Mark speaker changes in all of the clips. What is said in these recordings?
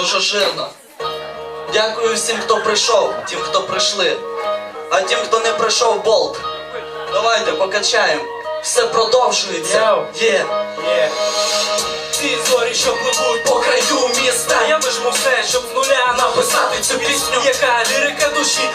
Speaker 1: Дуже жирно. Дякую всім, хто прийшов, тим, хто прийшли. А тим, хто не прийшов, болт. Давайте покачаємо. Все продовжується. Є.
Speaker 2: Є. Ці зорі, що пливуть по краю міста. Я вижму все, щоб з нуля написати цю пісню, яка лірика душі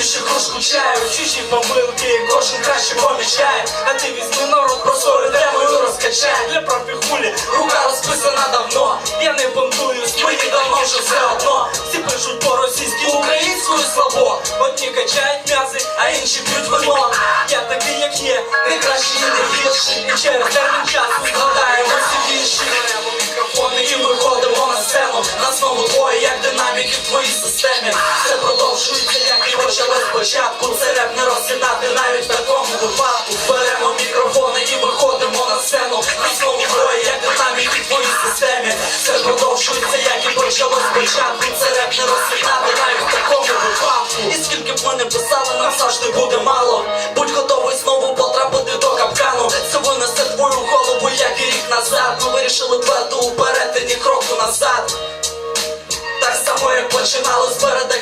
Speaker 2: вип'ю чаю, чужі помилки, кожен краще помічає. А ти візьми народ про свою тему і розкачай. Для профіхулі рука розписана давно. Я не понтуюсь, мені давно вже все одно. Всі пишуть по-російськи, українською слабо. Одні качають м'язи, а інші п'ють вино. Я такий, як є, не кращий, не гірший. І через термін часу згадаємо всі вірші. Беремо мікрофони і виходимо на сцену. На знову двоє, як динаміки в твоїй системі. Навіть в такому випадку. Беремо мікрофони і виходимо на сцену. Знову двоє, як динаміки в твоїй системі. Все продовжується, як і почалось спочатку. Це реп не розсідати навіть в такому випадку. І скільки б ми не писали, нам завжди буде мало. Будь готовий знову потрапити до капкану. Це винесе твою голову, як і рік назад. Ми вирішили твердо уперед і ні кроку назад. Так само, як починали збирати хвилю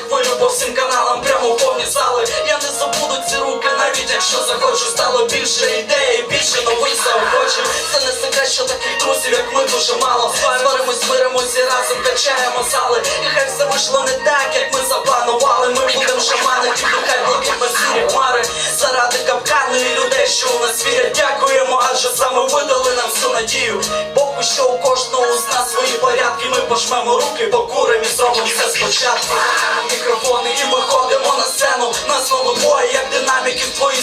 Speaker 2: якщо захочу, стало більше ідей, більше нових заохочень. Це не секрет, що таких друзів, як ми дуже мало. Сваримось, миримось і разом качаємо зали. І хай все вийшло не так, як ми запланували. Ми будемо шамани, і нехай блакитно сірі хмари. Заради капкану і людей, що у нас вірять. Дякуємо, адже саме ви дали нам всю надію. Поки що у кожного з нас свої порядки. Ми пожмемо руки, покуримо і зробимо все спочатку. Мікрофони і виходимо на сцену. Нас знову двоє, як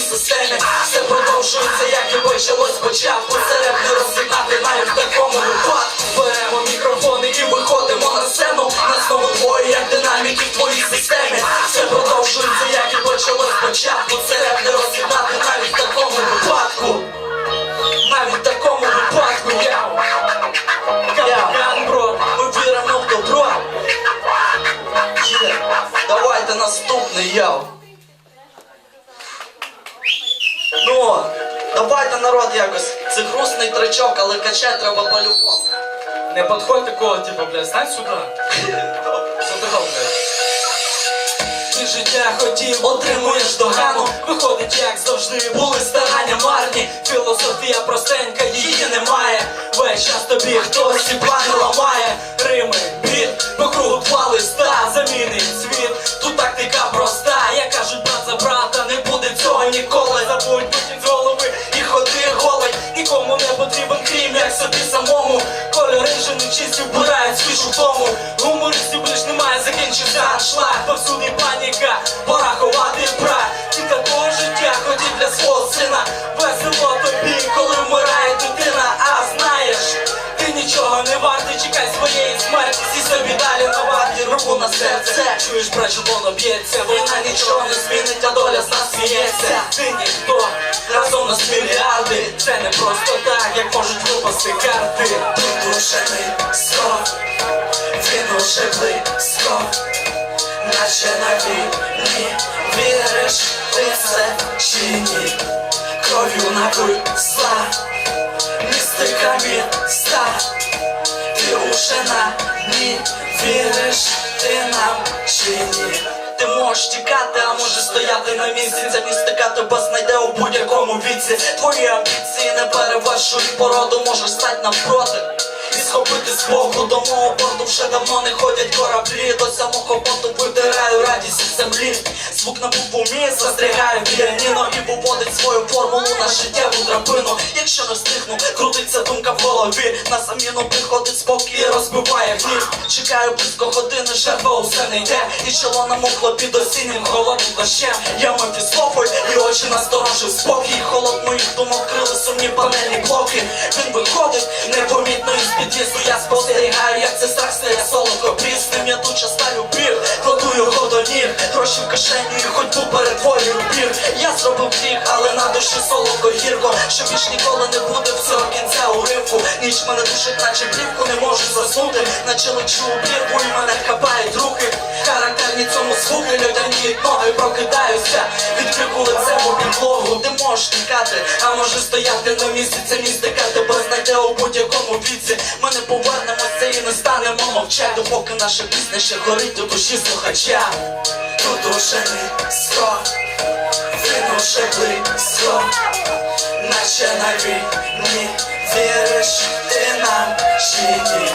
Speaker 2: системі. Все продовжується, як і почалось спочатку. Це реп розігнати навіть в такому випадку. Беремо мікрофони і виходимо на сцену. Нас знову двоє, як динаміки в твоїй системі. Все продовжується, як і почалось спочатку. Це реп розігнати навіть в такому випадку. Навіть в такому випадку я Капкан, бро, ми віримо в добро.
Speaker 1: Давайте наступний яв. Ну, давайте народ якось. Це грустний тричок, але качати треба по-любому.
Speaker 2: Не подходь такого, типа, блядь, стань блядь. Ти життя хотів, отримуєш догану Виходить, як завжди, були старання марні Філософія простенька, її немає Весь час тобі хтось і плани ламає тому Гумористів більш немає, закінчився аншлаг. Повсюди паніка, пора ховати прах Ти такого життя хотів для свого сина. Весело тобі, коли вмирає дитина. А знаєш, ти нічого не вартий Чекай своєї смерті, сі собі далі на варті. Руку на серце, чуєш, брат, воно б'ється. Війна нічого не змінить, а доля з нас сміється. Ти ніхто, разом нас мільярди. Це не просто так, як можуть випасти карти. Придушений срок, він уже близько Наче на війні Віриш ти це чи ні? Кров'ю написла Містика міста Ти уже на ній Віриш ти нам чи ні? Ти можеш тікати, а може стояти на місці. Ця містика тебе знайде у будь-якому віці. Твої амбіції не перевершують породу, можеш стати навпроти схопити з до мого борту вже давно не ходять кораблі. До самого борту видираю радість із землі. Звук на букву мі застрягає піаніно І виводить свою формулу на життєву драбину. Якщо не встигну, крутиться думка в голові. На заміну приходить спокій, розбиває гнів Чекаю близько години, жертва усе не йде. І чоло намокло під осіннім холодним дощем Я мефістофель і очі насторожив спокій. Холод моїх думок крили сумні панельні блоки. Він виходить непомітно із під'їзду Я спостерігаю, як це страх стає солодко прісним Я тут сталю біг, кладу його до ніг Гроші в кишені ходьбу перетворюю біг Я зробив гріх, але на душі солодко гірко. Що більш ніколи не буде всього кінця уривку. Ніч мене душить, наче плівку, не можу заснути. Наче лечу у прірву і мене хапають руки. Характер
Speaker 1: звуки людяні ноги прокидаюся підлогу
Speaker 2: Ти можеш тікати,
Speaker 1: А може стояти на місці, це містика тебе знайде у будь-якому віці. Ми не повернемося і не станемо мовчати
Speaker 2: допоки наша пісня ще горить у душі слухача.
Speaker 1: Тут уже низько, він уже близько. Наче на війні віриш ти нам чи ні?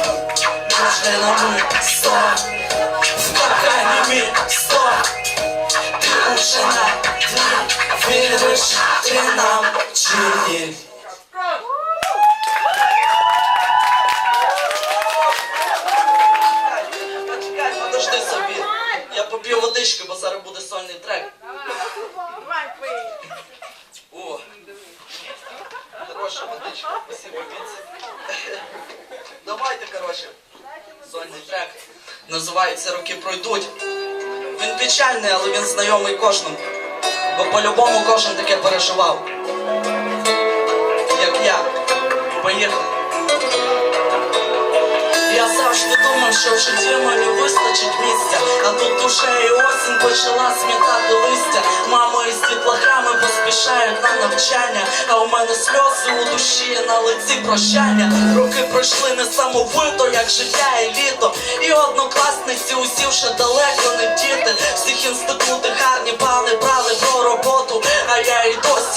Speaker 1: Може на мисто, ти нам чи ні
Speaker 2: подожди собі. Я поп'ю водички, бо зараз буде сольний трек. О, хороша водичка, спасибо, Вінці. Давайте, коротше, сольний трек. Називається Роки пройдуть. Він печальний, але він знайомий кожному. Бо по-любому кожен таке переживав. Як я. Поїхали. Я завжди думав, що в житті мені вистачить місця, а тут уже і осінь почала смітати листя. Мама із дітлахами поспішають на навчання, а у мене сльози у душі на лиці прощання. Роки пройшли несамовито, як життя і літо. І однокласниці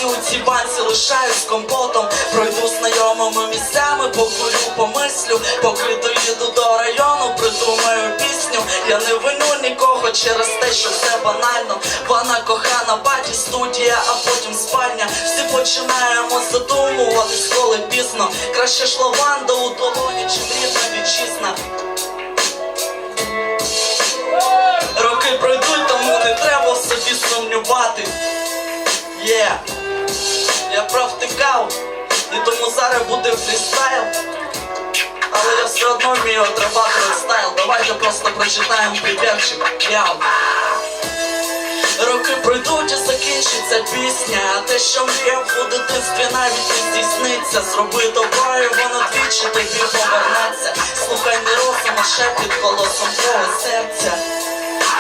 Speaker 2: і у цій банці лишаюсь компотом. Пройду знайомими місцями, покурю, помислю, поки доїду до району, придумаю пісню. Я не виню нікого через те, що все банально. Вона кохана, баті, студія, а потім спальня. Всі починаємо задумуватись, коли пізно. Краще ж лаванда у долоні, чим рідна вітчизна. Роки пройдуть, тому не треба в собі сумнівати. Є, тому буде фрістайл. Але я все одно вмію отрабатувати стайл. Давайте просто прочитаємо припевчик. Яу. Роки пройдуть і закінчиться пісня. А те, що мріяв у дитинстві, навіть не здійсниться. Зроби добро, і воно двічі тобі повернеться. Слухай не розум, а шепіт голосом твого серця.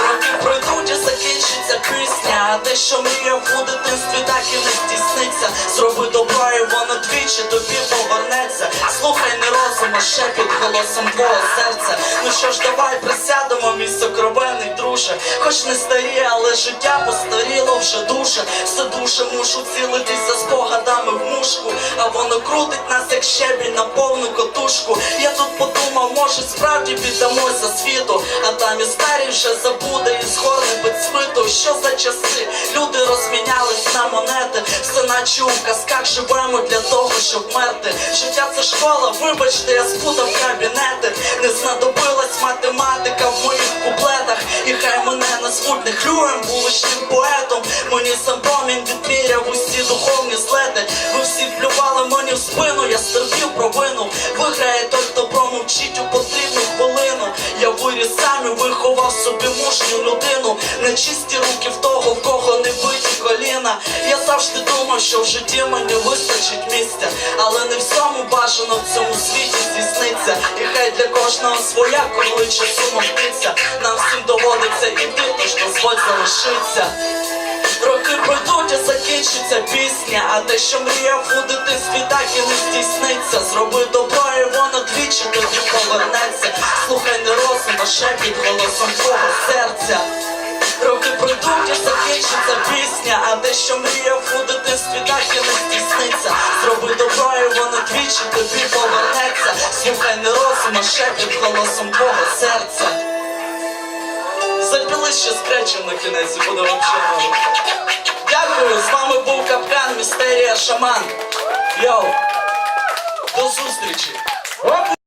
Speaker 2: Роки пройдуть і закінчиться пісня. А те, що мріяв у дитинстві, так і не здійсниться. Зроби добро, і воно двічі тобі повернеться. Слухай не розум, а під голосом твого серця. Ну що ж, давай присядемо, мій сокровенний друже. Хоч не старі, але життя постаріло вже дуже. Все дуже мушу цілитися спогадами в мушку. А воно крутить нас, як щебінь на повну котушку. Я тут подумав, може справді піддамося світу, а там і старі вже забуде і згорне без свиту. Що за часи? Люди розмінялись на монети, все наче у казках живемо для того, щоб мерти. Життя це школа, вибачте, я спутав кабінети. Не знадобилась математика в моїх куплетах. І назвуть не вуличним поетом. Мені сам промінь відміряв усі духовні злети. Ви всі плювали мені в спину, я стерпів провину. Виграє той, хто промовчить у потрібну хвилину. Я виріс сам і виховав собі мужню людину. Нечисті руки в того, в кого не биті коліна. Я завжди думав, що в житті мені вистачить місця, але не всьому бажано в цьому світі здійсниться. Кожного своя, коли часу мовтиться. Нам всім доводиться іти, тож дозволь залишиться. Роки пройдуть і закінчиться пісня, а те, що мріяв у дитинстві, так і не здійсниться. Зроби добро, і воно двічі тобі повернеться. Слухай не розум, а шепіт голосом твого серця. Роки пройдуть і закінчиться пісня, а те, що мріяв у дитинстві, так і не здійсниться. Зроби добро, і воно двічі тобі повернеться. Слухай не розум, а шепіт голосом твого серця. Запіли ще скречем на кінець і буде ново. Дякую, з вами був Капкан, Містерія Шаман. Йоу, до зустрічі!